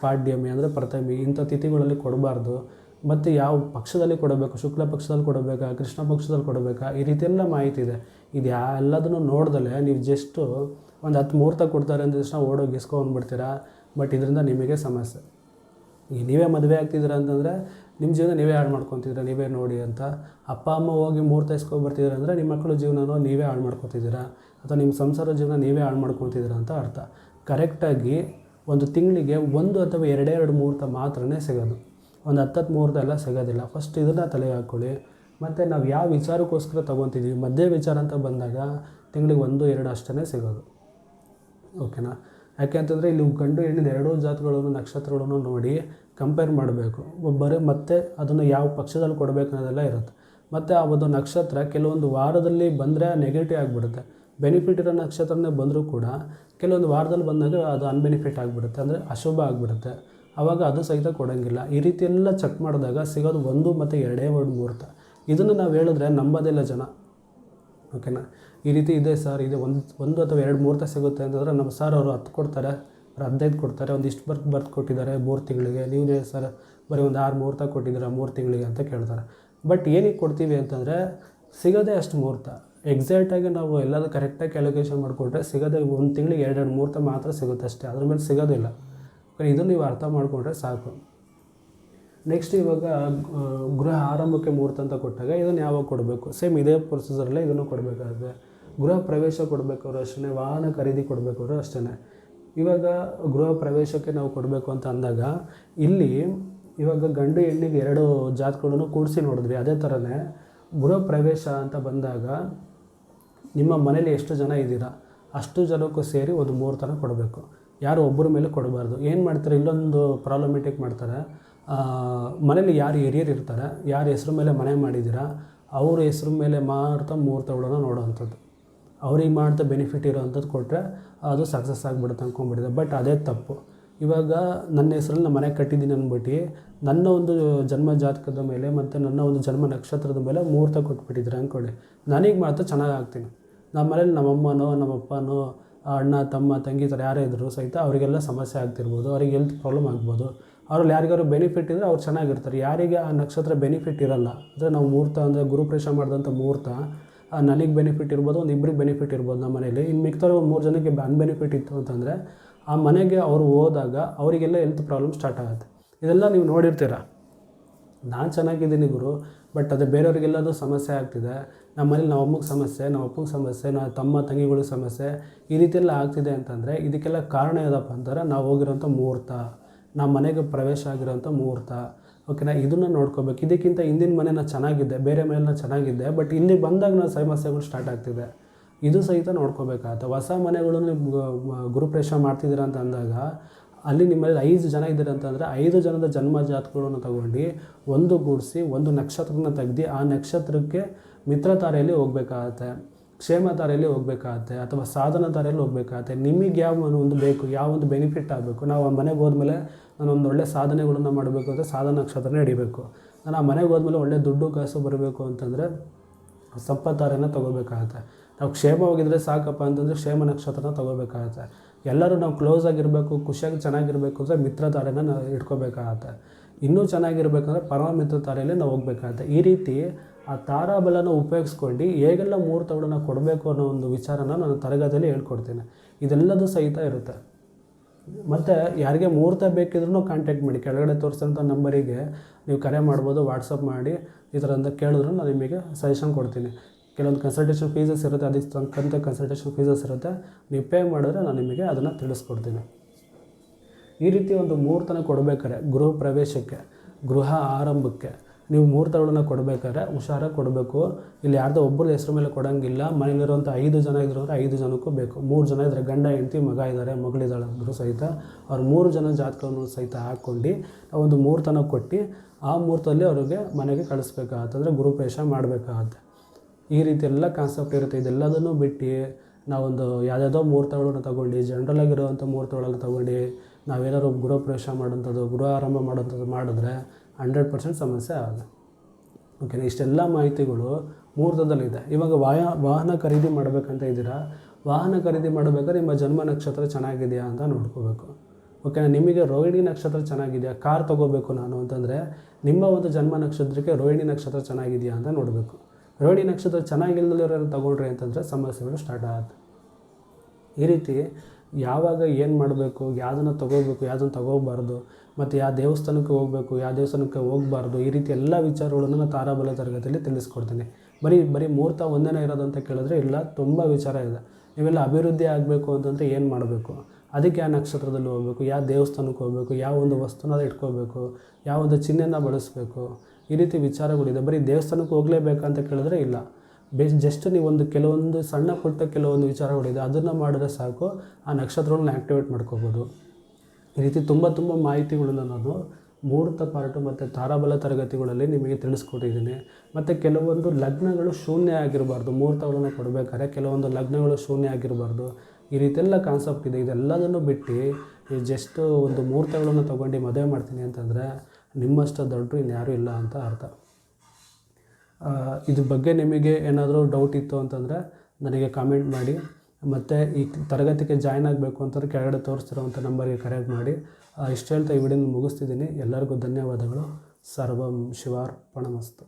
ಪಾಡ್ಯಮಿ ಅಂದರೆ ಪ್ರಥಮಿ, ಇಂಥ ತಿಥಿಗಳಲ್ಲಿ ಕೊಡಬಾರ್ದು. ಮತ್ತು ಯಾವ ಪಕ್ಷದಲ್ಲಿ ಕೊಡಬೇಕು? ಶುಕ್ಲ ಪಕ್ಷದಲ್ಲಿ ಕೊಡಬೇಕಾ? ಕೃಷ್ಣ ಪಕ್ಷದಲ್ಲಿ ಕೊಡಬೇಕಾ? ಈ ರೀತಿ ಎಲ್ಲ ಮಾಹಿತಿ ಇದೆ. ಇದು ಎಲ್ಲದನ್ನು ನೋಡ್ದಲೇ ನೀವು ಜಸ್ಟು ಒಂದು ಹತ್ತು ಮುಹೂರ್ತ ಕೊಡ್ತಾರೆ ಅಂದ ತಕ್ಷಣ ಓಡೋಗಿ ಇಸ್ಕೊಂಡ್ಬಿಡ್ತೀರಾ ಬಟ್ ಇದರಿಂದ ನಿಮಗೆ ಸಮಸ್ಯೆ. ಈಗ ನೀವೇ ಮದುವೆ ಆಗ್ತಿದ್ದೀರಾ ಅಂತಂದರೆ ನಿಮ್ಮ ಜೀವನ ನೀವೇ ಹಾಳು ಮಾಡ್ಕೊತಿದ್ದೀರಾ, ನೀವೇ ನೋಡಿ ಅಂತ. ಅಪ್ಪ, ಅಮ್ಮ ಹೋಗಿ ಮೂರ್ತ ಇಸ್ಕೊಬರ್ತಿದ್ದೀರಾ ಅಂದರೆ ನಿಮ್ಮ ಮಕ್ಕಳ ಜೀವನನೂ ನೀವೇ ಹಾಳು ಮಾಡ್ಕೊತಿದ್ದೀರಾ? ಅಥವಾ ನಿಮ್ಮ ಸಂಸಾರ ಜೀವನ ನೀವೇ ಹಾಳು ಮಾಡ್ಕೊತಿದ್ದೀರಾ ಅಂತ ಅರ್ಥ. ಕರೆಕ್ಟಾಗಿ ಒಂದು ತಿಂಗಳಿಗೆ ಒಂದು ಅಥವಾ ಎರಡೆರಡು ಎರಡು ಮುಹೂರ್ತ ಮಾತ್ರನೇ ಸಿಗೋದು. ಒಂದು ಹತ್ತತ್ತು ಮುಹೂರ್ತ ಎಲ್ಲ ಸಿಗೋದಿಲ್ಲ. ಫಸ್ಟ್ ಇದನ್ನು ತಲೆಗೆ ಹಾಕ್ಕೊಳ್ಳಿ ಮತ್ತು ನಾವು ಯಾವ ವಿಚಾರಕ್ಕೋಸ್ಕರ ತೊಗೊತಿದ್ದೀವಿ ಮಧ್ಯ ವಿಚಾರ ಅಂತ ಬಂದಾಗ ತಿಂಗಳಿಗೆ ಒಂದು, ಎರಡು ಅಷ್ಟೇ ಸಿಗೋದು. ಓಕೆನಾ ಯಾಕೆ ಅಂತಂದರೆ ಇಲ್ಲಿ ಗಂಡು ಹೆಣ್ಣಿನ ಎರಡೂ ಜಾತಿಗಳನ್ನು ನಕ್ಷತ್ರಗಳನ್ನು ನೋಡಿ ಕಂಪೇರ್ ಮಾಡಬೇಕು. ಒಬ್ಬರೇ ಮತ್ತೆ ಅದನ್ನು ಯಾವ ಪಕ್ಷದಲ್ಲಿ ಕೊಡಬೇಕು ಅನ್ನೋದೆಲ್ಲ ಇರುತ್ತೆ. ಮತ್ತು ಆ ಒಂದು ನಕ್ಷತ್ರ ಕೆಲವೊಂದು ವಾರದಲ್ಲಿ ಬಂದರೆ ನೆಗೆಟಿವ್ ಆಗಿಬಿಡುತ್ತೆ. ಬೆನಿಫಿಟ್ ಇರೋ ನಕ್ಷತ್ರನೇ ಬಂದರೂ ಕೂಡ ಕೆಲವೊಂದು ವಾರದಲ್ಲಿ ಬಂದಾಗ ಅದು ಅನ್ಬೆನಿಫಿಟ್ ಆಗಿಬಿಡುತ್ತೆ. ಅಂದರೆ ಅಶುಭ ಆಗಿಬಿಡುತ್ತೆ. ಆವಾಗ ಅದು ಸಹಿತ ಕೊಡೋಂಗಿಲ್ಲ. ಈ ರೀತಿ ಎಲ್ಲ ಚೆಕ್ ಮಾಡಿದಾಗ ಸಿಗೋದು ಒಂದು ಮತ್ತು ಎರಡೇ ಒಂದು ಮುಹೂರ್ತ. ಇದನ್ನು ನಾವು ಹೇಳಿದ್ರೆ ನಂಬೋದಿಲ್ಲ ಜನ. ಓಕೆನಾ ಈ ರೀತಿ ಇದೆ ಸರ್ ಇದೆ ಒಂದು ಒಂದು ಅಥವಾ ಎರಡು ಮುಹೂರ್ತ ಸಿಗುತ್ತೆ ಅಂತಂದರೆ ನಮ್ಮ ಸರ್ ಅವರು ಹತ್ತು ಕೊಡ್ತಾರೆ, ಅವ್ರು ಹದಿನೈದು ಕೊಡ್ತಾರೆ ಒಂದಿಷ್ಟು ಬರ್ಕ್ ಬರ್ತ್ ಕೊಟ್ಟಿದ್ದಾರೆ ಮೂರು ತಿಂಗಳಿಗೆ. ನೀವೇ ಸರ್ ಬರೀ ಒಂದು ಆರು ಮುಹೂರ್ತ ಕೊಟ್ಟಿದ್ದೀರಾ ಮೂರು ತಿಂಗಳಿಗೆ ಅಂತ ಕೇಳ್ತಾರೆ. ಬಟ್ ಏನಕ್ಕೆ ಕೊಡ್ತೀವಿ ಅಂತಂದರೆ ಸಿಗೋದೇ ಅಷ್ಟು ಮುಹೂರ್ತ. ಎಕ್ಸಾಕ್ಟಾಗಿ ನಾವು ಎಲ್ಲದೂ ಕರೆಕ್ಟಾಗಿ ಕ್ಯಾಲ್ಕುಲೇಷನ್ ಮಾಡಿಕೊಟ್ರೆ ಸಿಗೋದೇ ಒಂದು ತಿಂಗಳಿಗೆ ಎರಡೆರಡು ಮುಹೂರ್ತ ಮಾತ್ರ ಸಿಗುತ್ತೆ ಅಷ್ಟೇ. ಅದ್ರ ಮೇಲೆ ಸಿಗೋದಿಲ್ಲ. ಇದನ್ನು ನೀವು ಅರ್ಥ ಮಾಡಿಕೊಂಡ್ರೆ ಸಾಕು. ನೆಕ್ಸ್ಟ್ ಇವಾಗ ಗೃಹ ಆರಂಭಕ್ಕೆ ಮುಹೂರ್ತ ಅಂತ ಕೊಟ್ಟಾಗ ಇದನ್ನು ಯಾವಾಗ ಕೊಡಬೇಕು? ಸೇಮ್ ಇದೇ ಪ್ರೊಸೀಜರಲ್ಲೇ ಇದನ್ನು ಕೊಡಬೇಕಾಗುತ್ತೆ. ಗೃಹ ಪ್ರವೇಶ ಕೊಡಬೇಕಾದ್ರು ಅಷ್ಟೇ ವಾಹನ ಖರೀದಿ ಕೊಡಬೇಕಾದ್ರು ಅಷ್ಟೇ ಇವಾಗ ಗೃಹ ಪ್ರವೇಶಕ್ಕೆ ನಾವು ಕೊಡಬೇಕು ಅಂತ ಅಂದಾಗ, ಇಲ್ಲಿ ಇವಾಗ ಗಂಡು ಹೆಣ್ಣಿಗೆ ಎರಡು ಜಾತಗಳನ್ನು ಕೂಡಿಸಿ ನೋಡಿದ್ವಿ ಅದೇ ಥರನೇ ಗೃಹ ಪ್ರವೇಶ ಅಂತ ಬಂದಾಗ ನಿಮ್ಮ ಮನೇಲಿ ಎಷ್ಟು ಜನ ಇದ್ದೀರಾ? ಅಷ್ಟು ಜನಕ್ಕೂ ಸೇರಿ ಒಂದು ಮುಹೂರ್ತನ ಕೊಡಬೇಕು. ಯಾರು ಒಬ್ಬರ ಮೇಲೆ ಕೊಡಬಾರ್ದು. ಏನು ಮಾಡ್ತಾರೆ? ಇಲ್ಲೊಂದು ಪ್ರಾಬ್ಲಮೆಟಿಕ್ ಮಾಡ್ತಾರೆ. ಮನೇಲಿ ಯಾರು ಹಿರಿಯರು ಇರ್ತಾರೆ, ಯಾರ ಹೆಸ್ರು ಮೇಲೆ ಮನೆ ಮಾಡಿದ್ದೀರಾ, ಅವ್ರ ಹೆಸ್ರು ಮೇಲೆ ಮಾತ್ರ ಮುಹೂರ್ತಗಳನ್ನ ನೋಡೋವಂಥದ್ದು ಅವ್ರಿಗೆ ಮಾಡ್ತಾ ಬೆನಿಫಿಟ್ ಇರೋವಂಥದ್ದು ಕೊಟ್ಟರೆ ಅದು ಸಕ್ಸಸ್ ಆಗಿಬಿಡುತ್ತೆ ಅಂದ್ಕೊಂಡ್ಬಿಟ್ಟಿದೆ ಬಟ್ ಅದೇ ತಪ್ಪು. ಇವಾಗ ನನ್ನ ಹೆಸ್ರಲ್ಲಿ ನಾನು ಮನೆ ಕಟ್ಟಿದ್ದೀನಿ ಅಂದ್ಬಿಟ್ಟು ನನ್ನ ಒಂದು ಜನ್ಮ ಜಾತಕದ ಮೇಲೆ ಮತ್ತು ನನ್ನ ಒಂದು ಜನ್ಮ ನಕ್ಷತ್ರದ ಮೇಲೆ ಮುಹೂರ್ತ ಕೊಟ್ಬಿಟ್ಟಿದ್ರೆ ಅಂದ್ಕೊಳ್ಳಿ ನನಗೆ ಮಾತ್ರ ಚೆನ್ನಾಗಿ ಆಗ್ತೀನಿ. ನಮ್ಮ ಮನೇಲಿ ನಮ್ಮಮ್ಮನೋ, ನಮ್ಮಪ್ಪನೋ ಅಣ್ಣ, ತಮ್ಮ, ತಂಗಿ ಥರ ಯಾರೇ ಇದ್ದರೂ ಸಹಿತ ಅವರಿಗೆಲ್ಲ ಸಮಸ್ಯೆ ಆಗ್ತಿರ್ಬೋದು, ಅವ್ರಿಗೆ ಹೆಲ್ತ್ ಪ್ರಾಬ್ಲಮ್ ಆಗ್ಬೋದು. ಅವ್ರಲ್ಲಿ ಯಾರಿಗಾರು ಬೆನಿಫಿಟ್ ಇದ್ದರೆ ಅವ್ರು ಚೆನ್ನಾಗಿರ್ತಾರೆ. ಯಾರಿಗೆ ಆ ನಕ್ಷತ್ರ ಬೆನಿಫಿಟ್ ಇರಲ್ಲ, ಅಂದರೆ ನಾವು ಮುಹೂರ್ತ ಅಂದರೆ ಗುರುಪ್ರೇಷ ಮಾಡಿದಂಥ ಮುಹೂರ್ತ ನನಗೆ ಬೆನಿಫಿಟ್ ಇರ್ಬೋದು, ಒಂದು ಇಬ್ಬರಿಗೆ ಬೆನಿಫಿಟ್ ಇರ್ಬೋದು ನಮ್ಮ ಮನೇಲಿ ಇನ್ನು ಮಿಕ್ತಾರೆ ಒಂದು ಮೂರು ಜನಕ್ಕೆ ಅನ್ಬೆನಿಫಿಟ್ ಇತ್ತು ಅಂತಂದರೆ, ಆ ಮನೆಗೆ ಅವರು ಹೋದಾಗ ಅವರಿಗೆಲ್ಲ ಹೆಲ್ತ್ ಪ್ರಾಬ್ಲಮ್ ಸ್ಟಾರ್ಟ್ ಆಗುತ್ತೆ. ಇದೆಲ್ಲ ನೀವು ನೋಡಿರ್ತೀರ? ನಾನು ಚೆನ್ನಾಗಿದ್ದೀನಿ ಗುರು ಬಟ್ ಅದು ಬೇರೆಯವ್ರಿಗೆಲ್ಲದು ಸಮಸ್ಯೆ ಆಗ್ತಿದೆ. ನಮ್ಮ ಮನೇಲಿ ನಮ್ಮ ಅಮ್ಮಗೆ ಸಮಸ್ಯೆ, ನಮ್ಮ ಅಪ್ಪಗೆ ಸಮಸ್ಯೆ, ನಮ್ಮ ತಮ್ಮ ತಂಗಿಗಳಿಗೆ ಸಮಸ್ಯೆ ಈ ರೀತಿಯೆಲ್ಲ ಆಗ್ತಿದೆ ಅಂತಂದರೆ ಇದಕ್ಕೆಲ್ಲ ಕಾರಣ ಯಾವುದಪ್ಪ ಅಂತಾರೆ ನಾವು ಹೋಗಿರೋಂಥ ಮುಹೂರ್ತ ನಮ್ಮ ಮನೆಗೆ ಪ್ರವೇಶ ಆಗಿರೋಂಥ ಮುಹೂರ್ತ. ಓಕೆನಾ ಇದನ್ನು ನೋಡ್ಕೋಬೇಕು. ಇದಕ್ಕಿಂತ ಹಿಂದಿನ ಮನೆ ನಾನು ಚೆನ್ನಾಗಿದ್ದೆ ಬೇರೆ ಮನೆಯಲ್ಲ ನಾನು ಚೆನ್ನಾಗಿದ್ದೆ ಬಟ್ ಇಲ್ಲಿ ಬಂದಾಗ ನಾವು ಸಮಸ್ಯೆಗಳು ಸ್ಟಾರ್ಟ್ ಆಗ್ತಿದೆ. ಇದು ಸಹಿತ ನೋಡ್ಕೋಬೇಕಾಗತ್ತೆ ಹೊಸ ಮನೆಗಳನ್ನು ಗುರುಪ್ರವೇಶ ಮಾಡ್ತಿದ್ದೀರ ಅಂತ ಅಂದಾಗ ಅಲ್ಲಿ ನಿಮ್ಮಲ್ಲಿ ಐದು ಜನ ಇದ್ದೀರ ಅಂತಂದರೆ ಐದು ಜನದ ಜನ್ಮ ಜಾತಕಗಳನ್ನು ತಗೊಂಡು ಒಂದು ಗೂಡಿಸಿ ಒಂದು ನಕ್ಷತ್ರನ ತೆಗ್ದು ಆ ನಕ್ಷತ್ರಕ್ಕೆ ಮಿತ್ರ ತಾರೆಯಲ್ಲಿ ಹೋಗ್ಬೇಕಾಗತ್ತೆ ಕ್ಷೇಮ ತಾರೆಯಲ್ಲಿ ಹೋಗ್ಬೇಕಾಗತ್ತೆ ಅಥವಾ ಸಾಧನ ತಾರೆಯಲ್ಲಿ ಹೋಗ್ಬೇಕಾಗತ್ತೆ. ನಿಮಗೆ ಯಾವ ಒಂದು ಬೇಕು, ಯಾವ ಒಂದು ಬೆನಿಫಿಟ್ ಆಗಬೇಕು? ನಾವು ಆ ಮನೆಗೆ ಹೋದ್ಮೇಲೆ ನಾನು ಒಂದು ಒಳ್ಳೆ ಸಾಧನೆಗಳನ್ನು ಮಾಡಬೇಕು ಅಂದರೆ ಸಾಧನ ನಕ್ಷತ್ರನೇ ಹಿಡಿಬೇಕು. ನಾನು ಆ ಮನೆಗೆ ಹೋದ್ಮೇಲೆ ಒಳ್ಳೆ ದುಡ್ಡು ಕಾಸು ಬರಬೇಕು ಅಂತಂದರೆ ಸಂಪತ್ತಾರೆಯನ್ನು ತೊಗೋಬೇಕಾಗತ್ತೆ. ನಾವು ಕ್ಷೇಮವಾಗಿದ್ದರೆ ಸಾಕಪ್ಪ ಅಂತಂದರೆ ಕ್ಷೇಮ ನಕ್ಷತ್ರನ ತೊಗೋಬೇಕಾಗತ್ತೆ. ಎಲ್ಲರೂ ನಾವು ಕ್ಲೋಸ್ ಆಗಿರಬೇಕು, ಖುಷಿಯಾಗಿ ಚೆನ್ನಾಗಿರಬೇಕು ಅಂದರೆ ಮಿತ್ರ ತಾರೆನ ನಾವು ಇಟ್ಕೋಬೇಕಾಗತ್ತೆ. ಇನ್ನೂ ಚೆನ್ನಾಗಿರ್ಬೇಕಂದ್ರೆ ಪರಮ ಮಿತ್ರ ತಾರೆಯಲ್ಲಿ ನಾವು ಹೋಗ್ಬೇಕಾಗತ್ತೆ. ಈ ರೀತಿ ಆ ತಾರಾಬಲನ ಉಪಯೋಗಿಸ್ಕೊಂಡು ಹೇಗೆಲ್ಲ ಮುಹೂರ್ತಗಳನ್ನ ಕೊಡಬೇಕು ಅನ್ನೋ ಒಂದು ವಿಚಾರನ ನಾನು ತರಗತಿಯಲ್ಲಿ ಹೇಳ್ಕೊಡ್ತೀನಿ. ಇದೆಲ್ಲದೂ ಸಹಿತ ಇರುತ್ತೆ. ಮತ್ತು ಯಾರಿಗೆ ಮುಹೂರ್ತ ಬೇಕಿದ್ರೂ ಕಾಂಟ್ಯಾಕ್ಟ್ ಮಾಡಿ, ಕೆಳಗಡೆ ತೋರಿಸಿದಂಥ ನಂಬರಿಗೆ ನೀವು ಕರೆ ಮಾಡ್ಬೋದು ವಾಟ್ಸಪ್ ಮಾಡಿ, ಈ ಥರ ಅಂತ ಕೇಳಿದ್ರು ನಾನು ನಿಮಗೆ ಸಜೆಷನ್ ಕೊಡ್ತೀನಿ. ಕೆಲವೊಂದು ಕನ್ಸಲ್ಟೇಷನ್ ಫೀಸಸ್ ಇರುತ್ತೆ ಅದಕ್ಕೆ ತಕ್ಕಂತೆ ಕನ್ಸಲ್ಟೇಷನ್ ಫೀಸಸ್ ಇರುತ್ತೆ, ನೀವು ಪೇ ಮಾಡಿದ್ರೆ ನಾನು ನಿಮಗೆ ಅದನ್ನು ತಿಳಿಸ್ಕೊಡ್ತೀನಿ. ಈ ರೀತಿ ಒಂದು ಮೂರ್ತನ ಕೊಡಬೇಕಾದ್ರೆ ಗೃಹ ಪ್ರವೇಶಕ್ಕೆ, ಗೃಹ ಆರಂಭಕ್ಕೆ ನೀವು ಮುಹೂರ್ತಗಳನ್ನ ಕೊಡಬೇಕಾದ್ರೆ ಹುಷಾರಾಗಿ ಕೊಡಬೇಕು. ಇಲ್ಲಿ ಯಾರ್ದೋ ಒಬ್ಬರ ಹೆಸ್ರು ಮೇಲೆ ಕೊಡೋಂಗಿಲ್ಲ ಮನೇಲಿರುವಂಥ ಐದು ಜನ ಇದ್ರು ಅಂದರೆ ಐದು ಜನಕ್ಕೂ ಬೇಕು. ಮೂರು ಜನ ಇದ್ದರೆ ಗಂಡ, ಹೆಂಡತಿ, ಮಗ ಇದ್ದಾರೆ ಮಗಳಿದ್ದಾಳೆ ಅಂದರೂ ಸಹಿತ. ಅವ್ರು ಮೂರು ಜನ ಜಾತಕವನ್ನು ಸಹಿತ ಹಾಕ್ಕೊಂಡು ಒಂದು ಮೂರ್ತನ ಕೊಟ್ಟು ಆ ಮುಹೂರ್ತದಲ್ಲಿ ಅವರಿಗೆ ಮನೆಗೆ ಕಳಿಸ್ಬೇಕಾಗತ್ತೆ ಗುರುಪ್ರವೇಶ ಮಾಡಬೇಕಾಗತ್ತೆ. ಈ ರೀತಿ ಎಲ್ಲ ಕಾನ್ಸೆಪ್ಟ್ ಇರುತ್ತೆ. ಇದೆಲ್ಲದನ್ನು ಬಿಟ್ಟು ನಾವೊಂದು ಯಾವುದ್ಯಾವುದೋ ಮುಹೂರ್ತಗಳನ್ನ ತಗೊಂಡು ಜನರಲ್ ಆಗಿರುವಂಥ ಮುಹೂರ್ತಗಳನ್ನು ತಗೊಂಡು ನಾವೇನಾದ್ರು ಗೃಹಪ್ರವೇಶ ಮಾಡೋಂಥದ್ದು ಗೃಹ ಆರಂಭ ಮಾಡೋಂಥದ್ದು ಮಾಡಿದ್ರೆ ಹಂಡ್ರೆಡ್ ಪರ್ಸೆಂಟ್ ಸಮಸ್ಯೆ ಆಗಲ್ಲ. ಓಕೆನಾ ಇಷ್ಟೆಲ್ಲ ಮಾಹಿತಿಗಳು ಮುಹೂರ್ತದಲ್ಲಿದೆ ಇವಾಗ ವಾಯ, ವಾಹನ ಖರೀದಿ ಮಾಡಬೇಕಂತ ಇದ್ದೀರಾ? ವಾಹನ ಖರೀದಿ ಮಾಡಬೇಕಾದ್ರೆ ನಿಮ್ಮ ಜನ್ಮ ನಕ್ಷತ್ರ ಚೆನ್ನಾಗಿದೆಯಾ ಅಂತ ನೋಡ್ಕೋಬೇಕು. ಓಕೆನಾ ನಿಮಗೆ ರೋಹಿಣಿ ನಕ್ಷತ್ರ ಚೆನ್ನಾಗಿದೆಯಾ? ಕಾರ್ ತೊಗೋಬೇಕು ನಾನು ಅಂತಂದರೆ ನಿಮ್ಮ ಒಂದು ಜನ್ಮ ನಕ್ಷತ್ರಕ್ಕೆ ರೋಹಿಣಿ ನಕ್ಷತ್ರ ಚೆನ್ನಾಗಿದೆಯಾ ಅಂತ ನೋಡಬೇಕು. ರೋಹಿಣಿ ನಕ್ಷತ್ರ ಚೆನ್ನಾಗಿಲ್ಲದಿರೋರು ತೊಗೊಳ್ರಿ ಅಂತಂದರೆ ಸಮಸ್ಯೆಗಳು ಸ್ಟಾರ್ಟ್ ಆಗುತ್ತೆ. ಈ ರೀತಿ ಯಾವಾಗ ಏನು ಮಾಡಬೇಕು, ಯಾವುದನ್ನು ತಗೋಬೇಕು ಯಾವುದನ್ನು ತೊಗೋಬಾರ್ದು ಮತ್ತು ಯಾವ ದೇವಸ್ಥಾನಕ್ಕೆ ಹೋಗಬೇಕು, ಯಾವ ದೇವಸ್ಥಾನಕ್ಕೆ ಹೋಗಬಾರ್ದು, ಈ ರೀತಿ ಎಲ್ಲ ವಿಚಾರಗಳನ್ನು ನಾನು ತಾರಾಬಲ ತರಗತಿಯಲ್ಲಿ ತಿಳಿಸ್ಕೊಡ್ತೀನಿ. ಬರೀ ಬರೀ ಮುಹೂರ್ತ ಒಂದೇನೇ ಇರೋದು ಅಂತ ಕೇಳಿದ್ರೆ ಇಲ್ಲ, ತುಂಬ ವಿಚಾರ ಇದೆ. ನೀವೆಲ್ಲ ಅಭಿವೃದ್ಧಿ ಆಗಬೇಕು ಅಂತಂದರೆ ಏನು ಮಾಡಬೇಕು? ಅದಕ್ಕೆ ಯಾವ ನಕ್ಷತ್ರದಲ್ಲಿ ಹೋಗಬೇಕು, ಯಾವ ದೇವಸ್ಥಾನಕ್ಕೆ ಹೋಗಬೇಕು, ಯಾವ ಒಂದು ವಸ್ತುನ ಇಟ್ಕೋಬೇಕು ಯಾವ ಒಂದು ಚಿಹ್ನೆನ ಬಳಸಬೇಕು ಈ ರೀತಿ ವಿಚಾರಗಳಿದೆ ಬರೀ ದೇವಸ್ಥಾನಕ್ಕೆ ಹೋಗಲೇಬೇಕಂತ ಕೇಳಿದ್ರೆ ಇಲ್ಲ. ಬೇ ಜಸ್ಟ್ ನೀವೊಂದು ಕೆಲವೊಂದು ಸಣ್ಣ ಪುಟ್ಟ ಕೆಲವೊಂದು ವಿಚಾರಗಳಿದೆ ಅದನ್ನು ಮಾಡಿದ್ರೆ ಸಾಕು. ಆ ನಕ್ಷತ್ರಗಳನ್ನ ಆ್ಯಕ್ಟಿವೇಟ್ ಮಾಡ್ಕೋಬೋದು. ಈ ರೀತಿ ತುಂಬ ತುಂಬ ಮಾಹಿತಿಗಳನ್ನು ನಾನು ಮುಹೂರ್ತ ಪಾರ್ಟು ಮತ್ತು ತಾರಾಬಲ ತರಗತಿಗಳಲ್ಲಿ ನಿಮಗೆ ತಿಳಿಸ್ಕೊಟ್ಟಿದ್ದೀನಿ. ಮತ್ತು ಕೆಲವೊಂದು ಲಗ್ನಗಳು ಶೂನ್ಯ ಆಗಿರಬಾರ್ದು. ಮುಹೂರ್ತಗಳನ್ನು ಕೊಡಬೇಕಾದ್ರೆ ಕೆಲವೊಂದು ಲಗ್ನಗಳು ಶೂನ್ಯ ಆಗಿರಬಾರ್ದು. ಈ ರೀತಿಯೆಲ್ಲ ಕಾನ್ಸೆಪ್ಟ್ ಇದೆ. ಇದೆಲ್ಲದನ್ನು ಬಿಟ್ಟು ಜಸ್ಟ್ ಒಂದು ಮುಹೂರ್ತಗಳನ್ನು ತೊಗೊಂಡು ಮದುವೆ ಮಾಡ್ತೀನಿ ಅಂತಂದರೆ ನಿಮ್ಮಷ್ಟು ದೊಡ್ಡರು ಇನ್ಯಾರೂ ಇಲ್ಲ ಅಂತ ಅರ್ಥ. ಇದ್ರ ಬಗ್ಗೆ ನಿಮಗೆ ಏನಾದರೂ ಡೌಟ್ ಇತ್ತು ಅಂತಂದರೆ ನನಗೆ ಕಾಮೆಂಟ್ ಮಾಡಿ, ಮತ್ತು ಈ ತರಗತಿಗೆ ಜಾಯ್ನ್ ಆಗಬೇಕು ಅಂತಂದ್ರೆ ಕೆಳಗಡೆ ತೋರಿಸ್ತಿರೋವಂಥ ನಂಬರ್ಗೆ ಕರೆಕ್ಟ್ ಮಾಡಿ. ಇಷ್ಟು ಹೇಳ್ತಾ ಈ ವಿಡಿಯೋನ ಮುಗಿಸ್ತಿದ್ದೀನಿ. ಎಲ್ಲರಿಗೂ ಧನ್ಯವಾದಗಳು. ಸರ್ವಂ ಶಿವಾರ್ಪಣಮಸ್ತು.